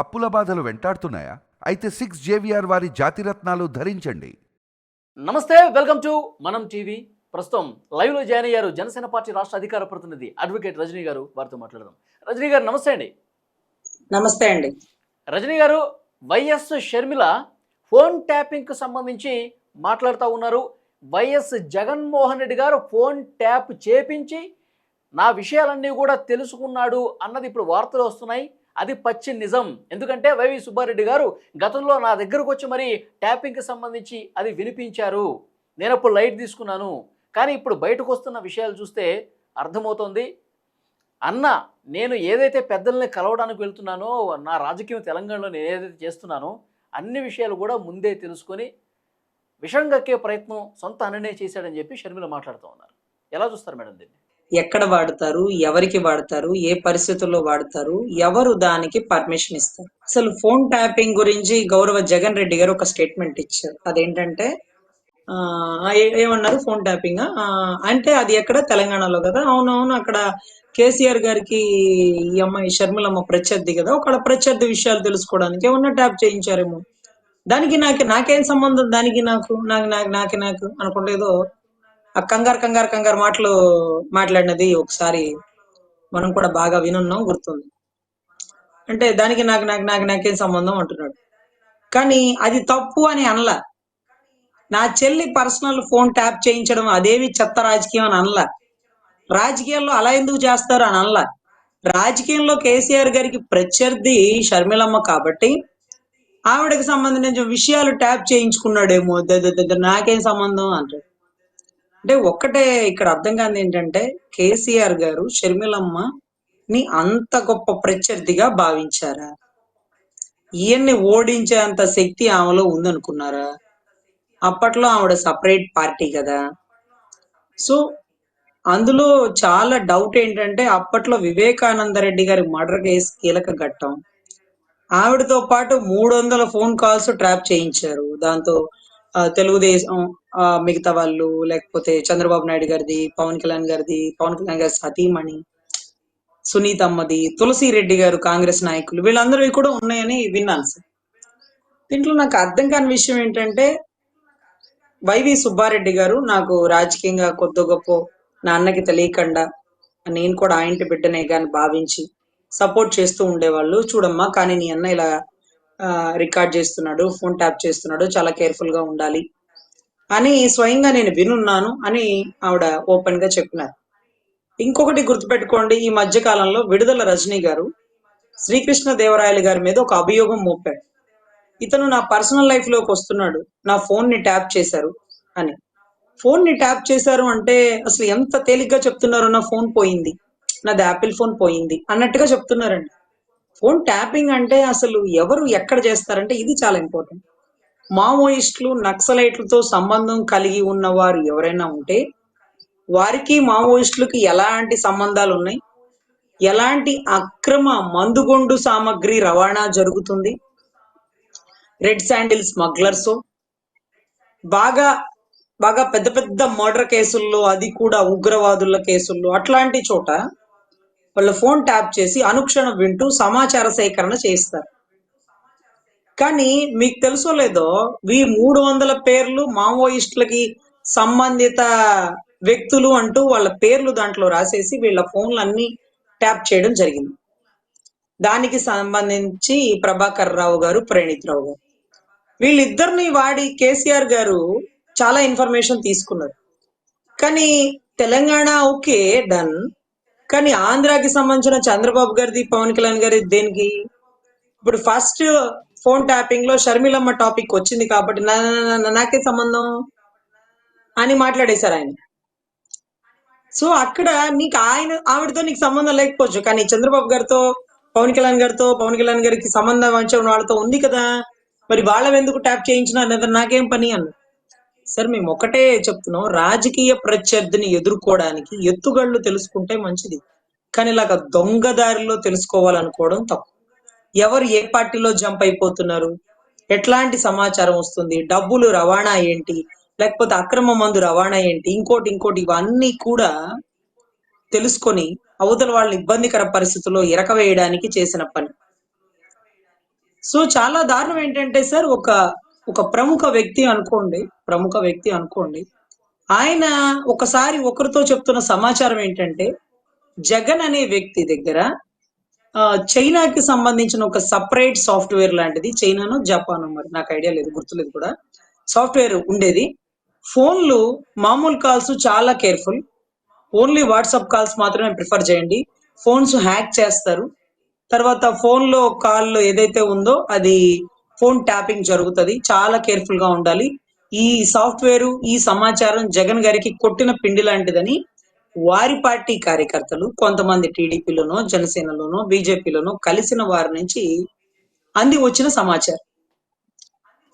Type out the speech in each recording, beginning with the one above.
అప్పుల బాధలు వెంటాడుతున్నాయా? అయితే సిక్స్ జేవిఆర్ వారి జాతిరత్నాలు ధరించండి. నమస్తే వెల్కమ్ టు మనం టీవీ. ప్రస్తుతం లైవ్లో జాయిన్ అయ్యారు జనసేన పార్టీ రాష్ట్ర అధికార ప్రతినిధి అడ్వకేట్ రజనీ గారు. వారితో మాట్లాడదాం. రజనీ గారు నమస్తే అండి. నమస్తే అండి. రజనీ గారు వైఎస్ షర్మిల ఫోన్ ట్యాపింగ్కి సంబంధించి మాట్లాడుతూ ఉన్నారు. వైఎస్ జగన్మోహన్ రెడ్డి గారు ఫోన్ ట్యాప్ చేపించి నా విషయాలన్నీ కూడా తెలుసుకున్నాడు అన్నది ఇప్పుడు వార్తలు వస్తున్నాయి. అది పచ్చి నిజం. ఎందుకంటే వైవి సుబ్బారెడ్డి గారు గతంలో నా దగ్గరకు వచ్చి మరి ట్యాపింగ్కి సంబంధించి అది వినిపించారు. నేను అప్పుడు లైట్ తీసుకున్నాను. కానీ ఇప్పుడు బయటకు వస్తున్న విషయాలు చూస్తే అర్థమవుతోంది. అన్న నేను ఏదైతే పెద్దల్ని కలవడానికి వెళ్తున్నానో నా రాజకీయం తెలంగాణలో నేను ఏదైతే చేస్తున్నానో అన్ని విషయాలు కూడా ముందే తెలుసుకొని విషం కక్కే ప్రయత్నం సొంత అన్ననే చేశాడని చెప్పి షర్మిల మాట్లాడుతూ ఉన్నారు. ఎలా చూస్తారు మేడం దీన్ని? ఎక్కడ వాడతారు ఎవరికి వాడతారు ఏ పరిస్థితుల్లో వాడతారు ఎవరు దానికి పర్మిషన్ ఇస్తారు? అసలు ఫోన్ ట్యాపింగ్ గురించి గౌరవ జగన్ రెడ్డి గారు ఒక స్టేట్మెంట్ ఇచ్చారు. అదేంటంటే ఆ, ఏమన్నారు ఫోన్ ట్యాపింగ్? అంటే అది ఎక్కడ? తెలంగాణలో కదా? అవునవును అక్కడ కేసీఆర్ గారికి ఈ అమ్మాయి షర్మిలమ్మ ప్రత్యర్థి కదా? ఒకళ్ళ ప్రత్యర్థి విషయాలు తెలుసుకోవడానికి ఏమన్నా ట్యాప్ చేయించారేమో. దానికి నాకు నాకేం సంబంధం? దానికి నాకు నాకు నాకు నాకు నాకు అనుకుంటే ఏదో ఆ కంగారు కంగారు కంగారు మాటలు మాట్లాడినది ఒకసారి మనం కూడా బాగా వినున్నాం గుర్తుంది. అంటే దానికి నాకు నాకు నాకు నాకేం సంబంధం అంటున్నాడు. కానీ అది తప్పు అని అనలా. నా చెల్లి పర్సనల్ ఫోన్ ట్యాప్ చేయించడం అదేవి చెత్త రాజకీయం అని అనలా. రాజకీయాల్లో అలా ఎందుకు చేస్తారు అని అనలా. రాజకీయంలో కేసీఆర్ గారికి ప్రత్యర్థి షర్మిలమ్మ కాబట్టి ఆవిడకి సంబంధించిన విషయాలు ట్యాప్ చేయించుకున్నాడేమో. ద- నాకేం సంబంధం అంటాడు. అంటే ఒక్కటే ఇక్కడ అర్థం కాదు ఏంటంటే కేసీఆర్ గారు షర్మిలమ్మ ని అంత గొప్ప ప్రత్యర్థిగా భావించారా? ఈయన్ని ఓడించేంత శక్తి ఆమెలో ఉందనుకున్నారా? అప్పట్లో ఆవిడ సపరేట్ పార్టీ కదా. సో అందులో చాలా డౌట్ ఏంటంటే అప్పట్లో వివేకానంద రెడ్డి గారి మర్డర్ కేసు కీలక ఘట్టం. ఆవిడతో పాటు మూడు వందల ఫోన్ కాల్స్ ట్రాప్ చేయించారు. దాంతో తెలుగుదేశం ఆ, మిగతా వాళ్ళు లేకపోతే చంద్రబాబు నాయుడు గారిది పవన్ కళ్యాణ్ గారిది పవన్ కళ్యాణ్ గారి సతీమణి సునీత అమ్మది తులసి రెడ్డి గారు కాంగ్రెస్ నాయకులు వీళ్ళందరూ కూడా ఉన్నాయని విన్నాను సార్. దీంట్లో నాకు అర్థం కాని విషయం ఏంటంటే వైవి సుబ్బారెడ్డి గారు నాకు రాజకీయంగా కొద్ది గొప్ప నా అన్నకి తెలియకుండా నేను కూడా ఆ ఇంటి బిడ్డనే కానీ భావించి సపోర్ట్ చేస్తూ ఉండేవాళ్ళు. చూడమ్మా కానీ నీ అన్న ఇలా రికార్డ్ చేస్తున్నాడు ఫోన్ ట్యాప్ చేస్తున్నాడు చాలా కేర్ఫుల్గా ఉండాలి అని స్వయంగా నేను వినున్నాను అని ఆవిడ ఓపెన్గా చెప్పినారు. ఇంకొకటి గుర్తుపెట్టుకోండి ఈ మధ్య కాలంలో విడుదల రజనీ గారు శ్రీకృష్ణ దేవరాయలు గారి మీద ఒక అభియోగం మోపాడు ఇతను నా పర్సనల్ లైఫ్లోకి వస్తున్నాడు నా ఫోన్ని ట్యాప్ చేశారు అని. ఫోన్ని ట్యాప్ చేశారు అంటే అసలు ఎంత తేలిగ్గా చెప్తున్నారు నా ఫోన్ పోయింది నాది యాపిల్ ఫోన్ పోయింది అన్నట్టుగా చెప్తున్నారండి. ఫోన్ ట్యాపింగ్ అంటే అసలు ఎవరు ఎక్కడ చేస్తారంటే ఇది చాలా ఇంపార్టెంట్. మావోయిస్టులు నక్సలైట్లతో సంబంధం కలిగి ఉన్న వారు ఎవరైనా ఉంటే వారికి మావోయిస్టులకి ఎలాంటి సంబంధాలు ఉన్నాయి? ఎలాంటి అక్రమ మందుగొండు సామగ్రి రవాణా జరుగుతుంది? Red sandal smugglers? బాగా బాగా పెద్ద పెద్ద మర్డర్ కేసుల్లో అది కూడా ఉగ్రవాదుల కేసుల్లో అట్లాంటి చోట వాళ్ళ ఫోన్ ట్యాప్ చేసి అనుక్షణం వింటూ సమాచార సేకరణ చేస్తారు కానీ మీకు తెలుసో లేదో ఈ మూడు వందల పేర్లు మావోయిస్టులకి సంబంధిత వ్యక్తులు అంటూ వాళ్ళ పేర్లు దాంట్లో రాసేసి వీళ్ళ ఫోన్లు ట్యాప్ చేయడం జరిగింది. దానికి సంబంధించి ప్రభాకర్ రావు గారు ప్రణీత్ రావు గారు. వీళ్ళిద్దరిని వాడి కేసీఆర్ గారు చాలా ఇన్ఫర్మేషన్ తీసుకున్నారు. కానీ తెలంగాణ ఓకే డన్. కానీ ఆంధ్రాకి సంబంధించిన చంద్రబాబు గారిది పవన్ కళ్యాణ్ గారి దేనికి? ఇప్పుడు ఫస్ట్ ఫోన్ ట్యాపింగ్లో షర్మిలమ్మ టాపిక్ వచ్చింది కాబట్టి నా- నా- నాకే సంబంధం? అని మాట్లాడేశారు ఆయన. సో అక్కడ నీకు ఆయన ఆవిడతో నీకు సంబంధం లేకపోవచ్చు. కానీ చంద్రబాబు గారితో పవన్ కళ్యాణ్ గారితో పవన్ కళ్యాణ్ గారికి సంబంధం వంచిన వాళ్ళతో ఉంది కదా? మరి వాళ్ళ ఎందుకు ట్యాప్ చేయించిన నాకేం పని అన్న సార్ మేము ఒకటే చెప్తున్నాం రాజకీయ ప్రత్యర్థిని ఎదుర్కోవడానికి ఎత్తుగళ్ళు తెలుసుకుంటే మంచిది. కానీ ఇలాగ దొంగ దారిలో తెలుసుకోవాలనుకోవడం తప్పు. ఎవరు ఏ పార్టీలో జంప్ అయిపోతున్నారు? ఎట్లాంటి సమాచారం వస్తుంది? డబ్బులు రవాణా ఏంటి? లేకపోతే అక్రమ మందు రవాణా ఏంటి? ఇంకోటి ఇంకోటి ఇవన్నీ కూడా తెలుసుకొని అవతల వాళ్ళని ఇబ్బందికర పరిస్థితుల్లో ఇరకవేయడానికి చేసిన పని. సో చాలా దారుణం ఏంటంటే సార్ ఒక ఒక ప్రముఖ వ్యక్తి అనుకోండి ప్రముఖ వ్యక్తి అనుకోండి ఆయన ఒకసారి ఒకరితో చెప్తున్న సమాచారం ఏంటంటే జగన్ అనే వ్యక్తి దగ్గర ఆ, చైనాకి సంబంధించిన ఒక సపరేట్ సాఫ్ట్వేర్ లాంటిది చైనాను జపాన్ మరి నాకు ఐడియా లేదు గుర్తులేదు కూడా సాఫ్ట్వేర్ ఉండేది. ఫోన్లు మామూలు కాల్స్ చాలా కేర్ఫుల్. ఓన్లీ వాట్సాప్ కాల్స్ మాత్రమే ప్రిఫర్ చేయండి. ఫోన్స్ హ్యాక్ చేస్తారు. తర్వాత ఫోన్లో కాల్ ఏదైతే ఉందో అది ఫోన్ ట్యాపింగ్ జరుగుతుంది. చాలా కేర్ఫుల్గా ఉండాలి. ఈ సాఫ్ట్వేర్ ఈ సమాచారం జగన్ గారికి కొట్టిన పిండి లాంటిదని వారి పార్టీ కార్యకర్తలు కొంతమంది టీడీపీలోనో జనసేనలోనో బీజేపీలోనో కలిసిన వారి నుంచి అంది వచ్చిన సమాచారం.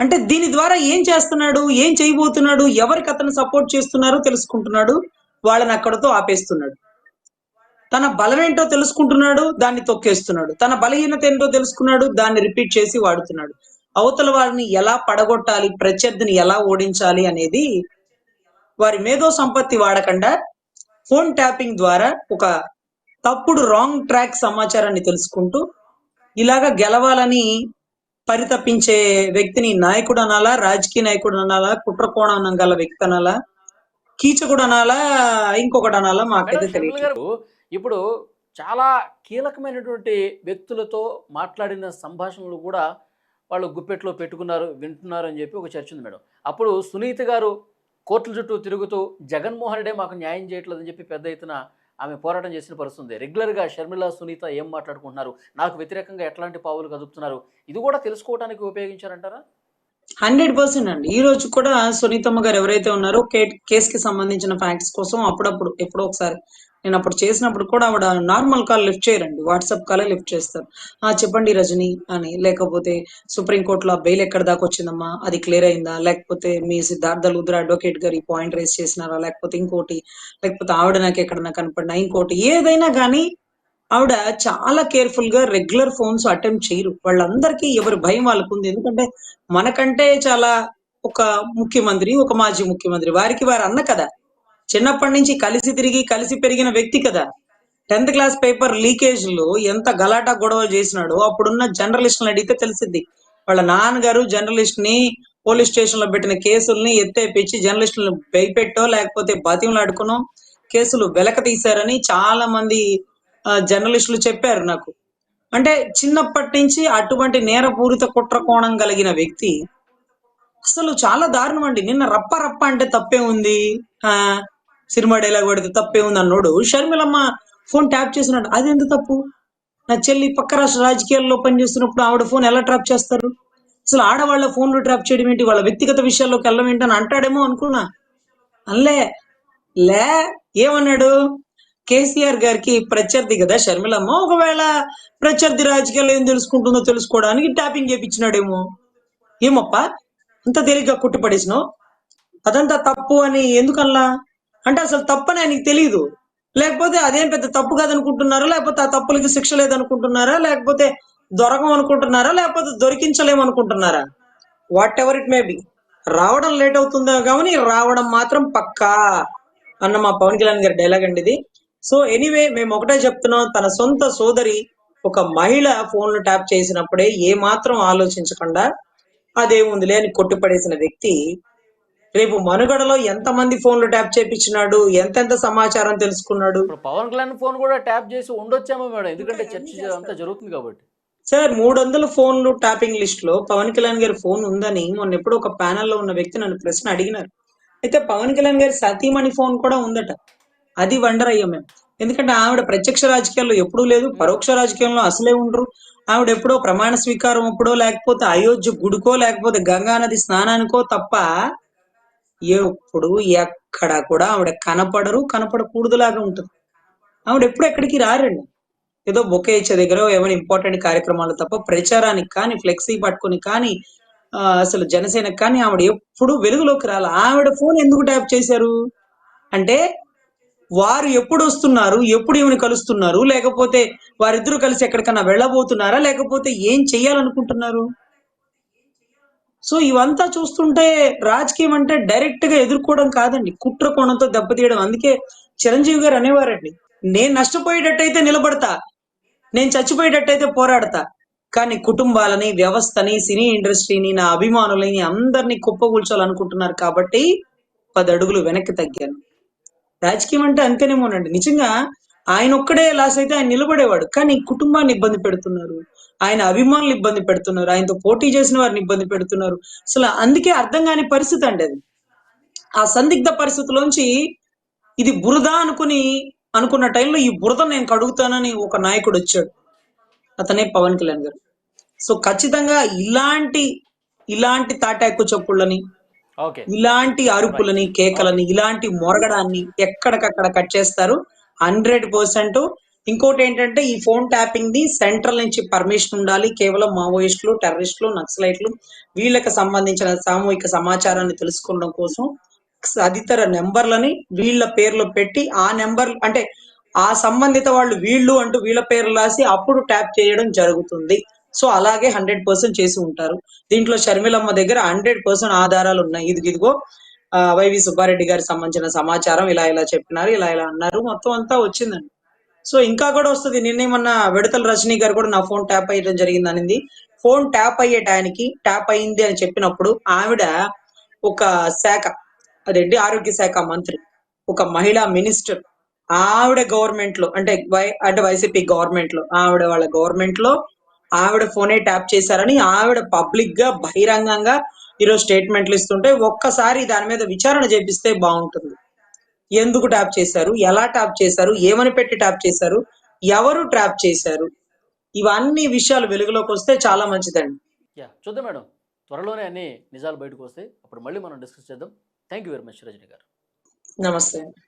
అంటే దీని ద్వారా ఏం చేస్తున్నాడు? ఏం చేయబోతున్నాడు? ఎవరికి అతను సపోర్ట్ చేస్తున్నారో తెలుసుకుంటున్నాడు. వాళ్ళని అక్కడతో ఆపేస్తున్నాడు. తన బలం ఏంటో తెలుసుకుంటున్నాడు. దాన్ని తొక్కేస్తున్నాడు. తన బలహీనత ఏంటో తెలుసుకున్నాడు. దాన్ని రిపీట్ చేసి వాడుతున్నాడు. అవతల వారిని ఎలా పడగొట్టాలి ప్రత్యర్థిని ఎలా ఓడించాలి అనేది వారి మేధో సంపత్తి వాడకుండా ఫోన్ ట్యాపింగ్ ద్వారా ఒక తప్పుడు రాంగ్ ట్రాక్ సమాచారాన్ని తెలుసుకుంటూ ఇలాగా గెలవాలని పరితపించే వ్యక్తిని నాయకుడు అనాలా రాజకీయ నాయకుడు అనాలా కుట్ర కోణం గల వ్యక్తి అనాలా కీచకుడు అనాలా ఇంకొకటి అనాలా మాకైతే తెలియదు ఇప్పుడు చాలా కీలకమైనటువంటి వ్యక్తులతో మాట్లాడిన సంభాషణలు కూడా వాళ్ళు గుప్పెట్లో పెట్టుకున్నారు వింటున్నారు అని చెప్పి ఒక చర్చ ఉంది మేడం. అప్పుడు సునీత గారు కోర్టుల చుట్టూ తిరుగుతూ జగన్మోహన్ రెడ్డి మాకు న్యాయం చేయట్లేదని చెప్పి పెద్ద ఎత్తున ఆమె పోరాటం చేసిన పరిస్థితి ఉంది. రెగ్యులర్గా షర్మిల సునీత ఏం మాట్లాడుకుంటున్నారు? నాకు వ్యతిరేకంగా ఎట్లాంటి పావులు కదుపుతున్నారు? ఇది కూడా తెలుసుకోవడానికి ఉపయోగించారంటారా? హండ్రెడ్ పర్సెంట్ అండి. ఈ రోజు కూడా సునీతమ్మ గారు ఎవరైతే ఉన్నారో కే- కేసుకి సంబంధించిన ఫ్యాక్ట్స్ కోసం అప్పుడప్పుడు ఎప్పుడో ఒకసారి నేను అప్పుడు చేసినప్పుడు కూడా ఆవిడ నార్మల్ కాల్ లిఫ్ట్ చేయరండి. వాట్సాప్ కాలే లిఫ్ట్ చేస్తారు. ఆ చెప్పండి రజని అని. లేకపోతే సుప్రీం కోర్టులో బెయిల్ ఎక్కడ దాకా వచ్చిందమ్మా? అది క్లియర్ అయిందా? లేకపోతే మీ సిద్ధార్థ లూద్ర అడ్వకేట్ గారు ఈ పాయింట్ రేస్ చేసినారా? లేకపోతే ఇంకోటి లేకపోతే ఆవిడ నాకు ఎక్కడన్నా కనపడినా ఇంకోటి ఏదైనా కానీ ఆవిడ చాలా కేర్ఫుల్గా రెగ్యులర్ ఫోన్స్ అటెంప్ట్ చేయరు. వాళ్ళందరికీ ఎవరి భయం వాళ్ళకు ఉంది. ఎందుకంటే మనకంటే చాలా ఒక ముఖ్యమంత్రి ఒక మాజీ ముఖ్యమంత్రి వారికి వారు అన్న కదా. చిన్నప్పటి నుంచి కలిసి తిరిగి కలిసి పెరిగిన వ్యక్తి కదా. టెన్త్ క్లాస్ పేపర్ లీకేజ్లో ఎంత గలాటా గొడవలు చేసినాడో అప్పుడున్న జర్నలిస్టులను అడిగితే తెలిసింది వాళ్ళ నాన్నగారు జర్నలిస్ట్ని పోలీస్ స్టేషన్లో పెట్టిన కేసుల్ని ఎత్తేపించి జర్నలిస్టులను భయపెట్టో లేకపోతే బతిమలాడుకునో కేసులు వెలక తీశారని చాలా మంది జర్నలిస్టులు చెప్పారు నాకు. అంటే చిన్నప్పటి నుంచి అటువంటి నేరపూరిత కుట్ర కోణం కలిగిన వ్యక్తి అసలు చాలా దారుణం అండి. నిన్న రప్ప రప్ప అంటే తప్పే ఉంది. ఆ సినిమా డైలాగ్ పడితే తప్పే ఉంది అన్నోడు. షర్మిలమ్మ ఫోన్ ట్యాప్ చేసినాడు అది ఎంత తప్పు? నా చెల్లి పక్క రాష్ట్ర రాజకీయాల్లో పనిచేస్తున్నప్పుడు ఆవిడ ఫోన్ ఎలా ట్రాప్ చేస్తారు? అసలు ఆడవాళ్ళ ఫోన్లు ట్రాప్ చేయడం ఏంటి? వాళ్ళ వ్యక్తిగత విషయాల్లోకి వెళ్ళడం ఏంటి అని అంటాడేమో అనుకున్నా. అల్లే లే ఏమన్నాడు? కేసీఆర్ గారికి ప్రత్యర్థి కదా షర్మిలమ్మ? ఒకవేళ ప్రత్యర్థి రాజకీయాల్లో ఏం తెలుసుకుంటుందో తెలుసుకోవడానికి ట్యాపింగ్ చేపించినాడేమో. ఏమప్పా? అంత తేలిగ్గా కుట్టుపడేసినావు అదంతా తప్పు అని ఎందుకల్లా అంటే అసలు తప్పని ఆయనకి తెలియదు లేకపోతే అదేం పెద్ద తప్పు కాదనుకుంటున్నారా? లేకపోతే ఆ తప్పులకి శిక్ష లేదనుకుంటున్నారా? లేకపోతే దొరకం అనుకుంటున్నారా? లేకపోతే దొరికించలేము అనుకుంటున్నారా? Whatever it may be రావడం లేట్ అవుతుందో కానీ రావడం మాత్రం పక్కా అన్న మా పవన్ కళ్యాణ్ గారి డైలాగ్ అండి ఇది. సో ఎనీవే మేము ఒకటే చెప్తున్నాం. తన సొంత సోదరి ఒక మహిళ ఫోన్లు ట్యాప్ చేసినప్పుడే ఏ మాత్రం ఆలోచించకుండా అదేముందిలే అని కొట్టిపడేసిన వ్యక్తి రేపు మనుగడలో ఎంతమంది ఫోన్లు ట్యాప్ చేపించినాడు? ఎంతెంత సమాచారం తెలుసుకున్నాడు? పవన్ కళ్యాణ్ ఫోన్ కూడా ట్యాప్ చేసి ఉండొచ్చేమో మేడం. ఎందుకంటే చర్చ అంతా జరుగుతుంది కాబట్టి. సార్ మూడు వందల ఫోన్లు ట్యాపింగ్ లిస్ట్లో పవన్ కళ్యాణ్ గారి ఫోన్ ఉందని మొన్న ఎప్పుడో ఒక ప్యానెల్లో ఉన్న వ్యక్తి నన్ను ప్రశ్న అడిగినారు. అయితే పవన్ కళ్యాణ్ గారి సతీమణి ఫోన్ కూడా ఉందట. అది వండర్ అయ్యాం మేము. ఎందుకంటే ఆవిడ ప్రత్యక్ష రాజకీయాల్లో ఎప్పుడూ లేదు పరోక్ష రాజకీయంలో అసలే ఉండరు. ఆవిడ ఎప్పుడో ప్రమాణ స్వీకారం అప్పుడో లేకపోతే అయోధ్య గుడికో లేకపోతే గంగా నది స్నానానికో తప్ప ఎప్పుడు ఎక్కడ కూడా ఆవిడ కనపడరు కనపడకూడదులాగా ఉంటుంది. ఆవిడ ఎప్పుడు ఎక్కడికి రారండి? ఏదో బొకే ఇచ్చే దగ్గర ఏమైనా ఇంపార్టెంట్ కార్యక్రమాలు తప్ప ప్రచారానికి కానీ ఫ్లెక్సీ పట్టుకొని కానీ అసలు జనసేనకి కానీ ఆవిడ ఎప్పుడు వెలుగులోకి రాల? ఆవిడ ఫోన్ ఎందుకు ట్యాప్ చేశారు? అంటే వారు ఎప్పుడు వస్తున్నారు ఎప్పుడు ఈమెను కలుస్తున్నారు లేకపోతే వారిద్దరూ కలిసి ఎక్కడికన్నా వెళ్ళబోతున్నారా లేకపోతే ఏం చెయ్యాలనుకుంటున్నారు? సో ఇవంతా చూస్తుంటే రాజకీయం అంటే డైరెక్ట్గా ఎదుర్కోవడం కాదండి. కుట్ర కోణంతో దెబ్బతీయడం. అందుకే చిరంజీవి గారు అనేవారండి నేను నష్టపోయేటట్టయితే నిలబడతా నేను చచ్చిపోయేటట్టయితే పోరాడతా కానీ కుటుంబాలని వ్యవస్థని సినీ ఇండస్ట్రీని నా అభిమానులని అందరినీ కుప్పగూల్చాలనుకుంటున్నారు కాబట్టి పది అడుగులు వెనక్కి తగ్గాను. రాజకీయం అంటే అంతేనేమోనండి. నిజంగా ఆయన ఒక్కడే లాస్ అయితే ఆయన నిలబడేవాడు కానీ కుటుంబాన్ని ఇబ్బంది పెడుతున్నారు. ఆయన అభిమానులు ఇబ్బంది పెడుతున్నారు ఆయనతో పోటీ చేసిన వారిని ఇబ్బంది పెడుతున్నారు. అసలు అందుకే అర్థం కాని పరిస్థితి అండి అది. ఆ సందిగ్ధ పరిస్థితిలోంచి ఇది బురద అనుకుని అనుకున్న టైంలో ఈ బురద నేను కడుగుతానని ఒక నాయకుడు వచ్చాడు అతనే పవన్ కళ్యాణ్ గారు. సో ఖచ్చితంగా ఇలాంటి ఇలాంటి తాటాకు చెప్పుళ్ళని ఓకే. ఇలాంటి అరుపులని కేకలని ఇలాంటి మొరగడాన్ని ఎక్కడికక్కడ కట్ చేస్తారు. హండ్రెడ్ పర్సెంట్ ఇంకోటి ఏంటంటే ఈ ఫోన్ ట్యాపింగ్ ది సెంట్రల్ నుంచి పర్మిషన్ ఉండాలి. కేవలం మావోయిస్టులు టెర్రరిస్టులు నక్సలైట్లు వీళ్ళకి సంబంధించిన సామూహిక సమాచారాన్ని తెలుసుకోవడం కోసం తదితర నెంబర్లని వీళ్ళ పేర్లు పెట్టి ఆ నెంబర్ అంటే ఆ సంబంధిత వాళ్ళు వీళ్ళు అంటూ వీళ్ళ పేర్లు రాసి అప్పుడు ట్యాప్ చేయడం జరుగుతుంది. సో అలాగే హండ్రెడ్ పర్సెంట్ చేసి ఉంటారు. దీంట్లో షర్మిలమ్మ దగ్గర హండ్రెడ్ పర్సెంట్ ఆధారాలు ఉన్నాయి. ఇది ఇదిగో వైవి సుబ్బారెడ్డి గారికి సంబంధించిన సమాచారం. ఇలా ఇలా చెప్పినారు ఇలా ఇలా అన్నారు. మొత్తం అంతా వచ్చిందండి. సో ఇంకా కూడా వస్తుంది. నిన్నేమన్నా విడతల రజనీ గారు కూడా నా ఫోన్ ట్యాప్ అయ్యడం జరిగింది అనింది ఫోన్ ట్యాప్ అయ్యే టయానికి ట్యాప్ అయింది అని చెప్పినప్పుడు ఆవిడ ఒక శాఖ అదేంటి? ఆరోగ్య శాఖ మంత్రి ఒక మహిళా మినిస్టర్ ఆవిడ గవర్నమెంట్లో అంటే వై అంటే వైసీపీ గవర్నమెంట్లో ఆవిడ వాళ్ళ గవర్నమెంట్లో ఆవిడ ఫోనే ట్యాప్ చేశారని ఆవిడ పబ్లిక్గా బహిరంగంగా ఈరోజు స్టేట్మెంట్లు ఇస్తుంటే ఒక్కసారి దాని మీద విచారణ చేపిస్తే బాగుంటుంది. ఎందుకు ట్యాప్ చేశారు? ఎలా ట్యాప్ చేశారు? ఏమని పెట్టి ట్యాప్ చేశారు? ఎవరు ట్యాప్ చేశారు? ఇవన్నీ విషయాలు వెలుగులోకి వస్తే చాలా మంచిదండి. యా చూద్దాం మేడం. త్వరలోనే అన్ని నిజాలు బయటకు వస్తాయి. అప్పుడు మళ్ళీ మనం డిస్కస్ చేద్దాం. Thank you very much Rajani garu. నమస్తే.